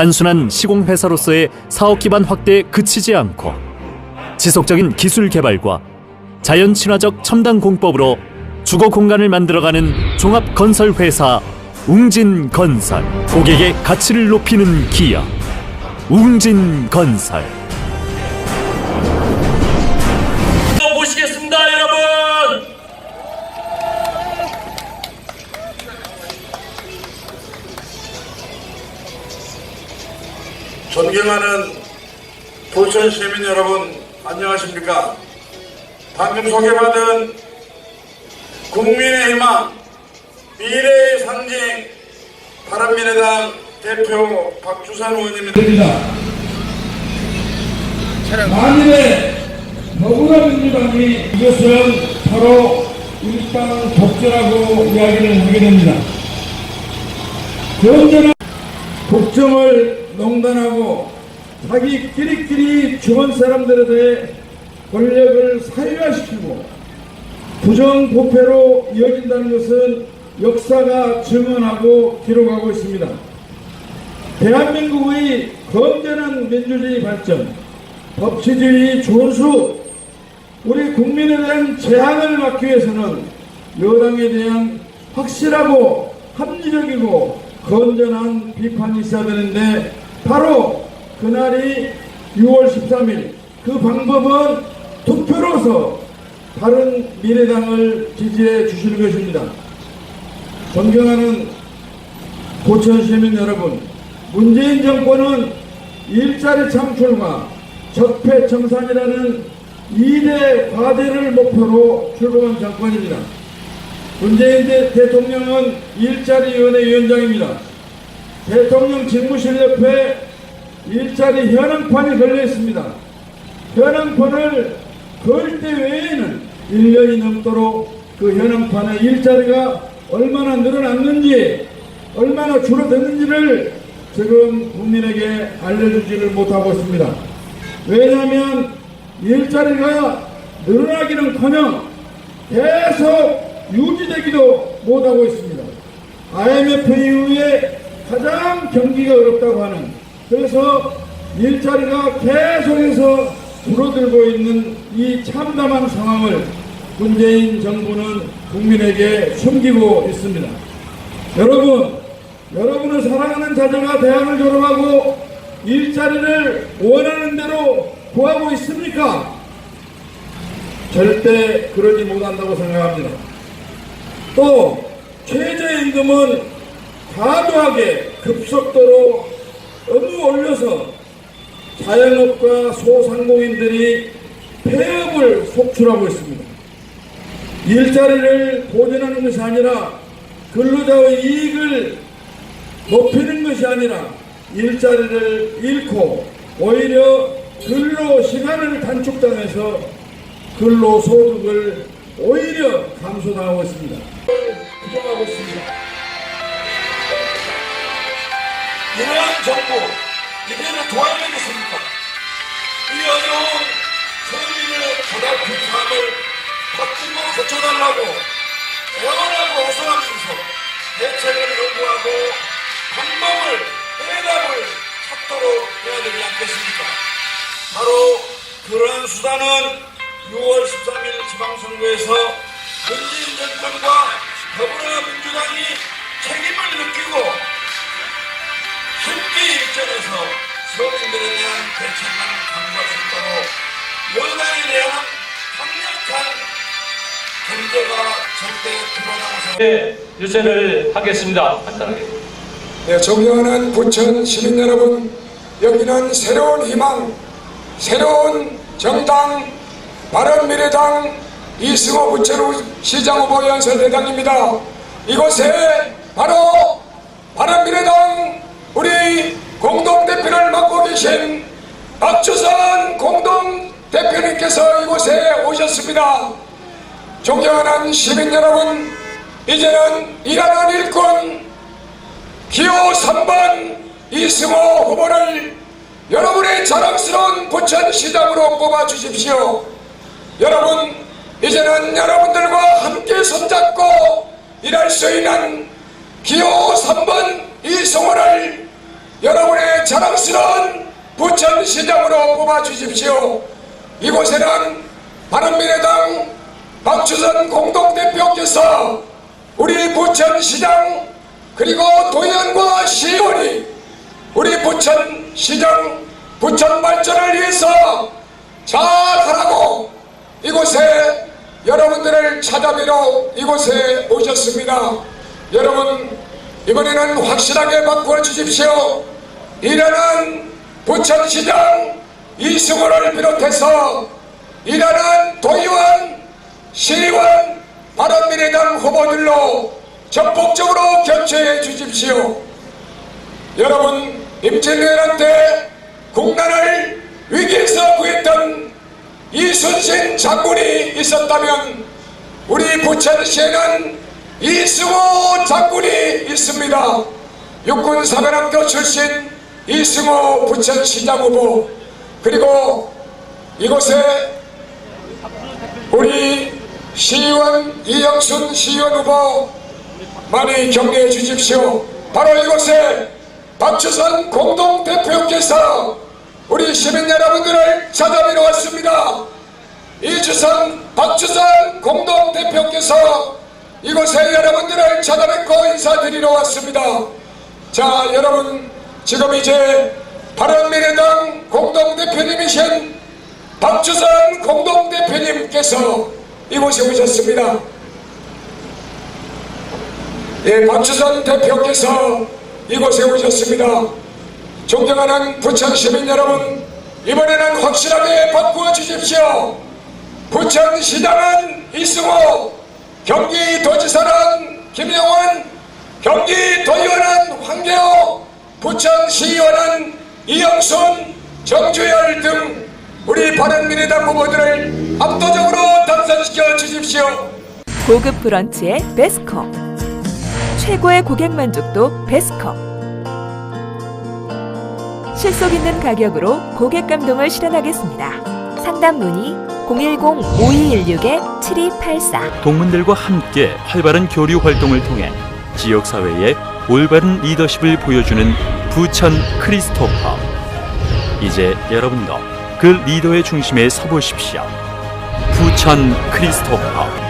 단순한 시공회사로서의 사업 기반 확대에 그치지 않고 지속적인 기술 개발과 자연 친화적 첨단 공법으로 주거 공간을 만들어가는 종합 건설 회사 웅진 건설. 고객의 가치를 높이는 기업. 웅진 건설 존경하는 부천 시민 여러분 안녕하십니까? 방금 소개받은 국민의 희망 미래의 상징 바른미래당 대표 박주산 의원입니다. 만일에 더불어 민주당이 이것은 바로 일당 독재라고 이야기를 하게 됩니다. 언제나 국정을 농단하고 자기 끼리끼리 주변 사람들에 대해 권력을 사유화시키고 부정부패로 이어진다는 것은 역사가 증언하고 기록하고 있습니다. 대한민국의 건전한 민주주의 발전, 법치주의 준수, 우리 국민에 대한 재앙을 막기 위해서는 여당에 대한 확실하고 합리적이고 건전한 비판이 있어야 되는데 바로 그날이 6월 13일 그 방법은 투표로서 바른 미래당을 지지해 주시는 것입니다. 존경하는 고천 시민 여러분, 문재인 정권은 일자리 창출과 적폐 청산이라는 2대 과제를 목표로 출범한 정권입니다. 문재인 대- 대통령은 일자리위원회 위원장입니다. 대통령 집무실 옆에 일자리 현황판이 걸려 있습니다. 현황판을 걸 때 외에는 1년이 넘도록 그 현황판에 일자리가 얼마나 늘어났는지 얼마나 줄어드는지를 지금 국민에게 알려주지를 못하고 있습니다. 왜냐하면 일자리가 늘어나기는커녕 계속 유지되기도 못하고 있습니다. IMF 이후에 가장 경기가 어렵다고 하는 그래서 일자리가 계속해서 줄어들고 있는 이 참담한 상황을 문재인 정부는 국민에게 숨기고 있습니다. 여러분, 여러분을 사랑하는 자녀가 대학을 졸업하고 일자리를 원하는 대로 구하고 있습니까? 절대 그러지 못한다고 생각합니다. 또 최저임금은 과도하게 급속도로 너무 올려서 자영업과 소상공인들이 폐업을 속출하고 있습니다. 일자리를 보존하는 것이 아니라 근로자의 이익을 높이는 것이 아니라 일자리를 잃고 오히려 근로 시간을 단축당해서 근로 소득을 오히려 감소당하고 있습니다. 부정하고 있습니다. 이러한 정부 이제는 도와주겠습니까? 이 어려운 서민의 고달픈 삶을 바꾸고 고쳐달라고 애원하고 호소하면서 대책을 요구하고 방법을 해답을 찾도록 해야 되지 않겠습니까? 바로 그러한 수단은 6월 13일 지방선거에서 문재인 정권과 더불어민주당이 책임을 느끼고 함께 일전에서 서민들에 대한 수 있도록 여당에 대한 강력한 견제가 절대 드러나서 네, 유세를 하겠습니다. 간단하게. 네, 존경하는 부천 시민 여러분, 여기는 새로운 희망, 새로운 정당, 바른미래당 이승호 부천시장 후보 연설대장입니다. 이곳에 바로 바른미래당 우리 공동대표를 맡고 계신 박주선 공동대표님께서 이곳에 오셨습니다. 존경하는 시민 여러분, 이제는 일하는 일꾼 기호 3번 이승호 후보를 여러분의 자랑스러운 부천시장으로 뽑아주십시오. 여러분, 이제는 여러분들과 함께 손잡고 일할 수 있는 기호 3번 이승호를 여러분의 자랑스러운 부천시장으로 뽑아주십시오. 이곳에는 바른미래당 박주선 공동대표께서 우리 부천시장 그리고 도의원과 시의원이 우리 부천시장 부천 발전을 위해서 잘 하라고 이곳에 여러분들을 찾아뵈러 이곳에 오셨습니다. 여러분 이번에는 확실하게 바꾸어 주십시오. 일하는 부천시장 이승호를 비롯해서 일하는 도의원, 시의원, 바른미래당 후보들로 전폭적으로 교체해 주십시오. 여러분 임진왜란 국난을 위기에서 구했던 이순신 장군이 있었다면 우리 부천시에는 이승호 장군이 있습니다. 육군사관학교 출신 이승호 부천시장 후보 그리고 이곳에 우리 시의원 이영순 시의원 후보 많이 격려해 주십시오. 바로 이곳에 박주선 공동대표께서 우리 시민 여러분들을 찾아뵈러 왔습니다. 이주선 박주선 공동대표께서 이곳에 여러분들을 찾아뵙고 인사드리러 왔습니다. 자 여러분 지금 이제 바른미래당 공동대표님이신 박주선 공동대표님께서 이곳에 오셨습니다. 예, 박주선 대표께서 이곳에 오셨습니다. 존경하는 부천 시민 여러분, 이번에는 확실하게 바꾸어 주십시오. 부천시장은 이승호, 경기도지사는 김영원, 경기도의원은 황교안, 부천시의원은 이영순, 정주열 등 우리 바른미래당 후보들을 압도적으로 당선시켜 주십시오. 고급 브런치의 베스커 최고의 고객 만족도 베스커 실속 있는 가격으로 고객 감동을 실현하겠습니다. 상담 문의 010-5216-7284 동문들과 함께 활발한 교류 활동을 통해 지역 사회에 올바른 리더십을 보여주는 부천 크리스토퍼. 이제 여러분도 그 리더의 중심에 서보십시오. 부천 크리스토퍼.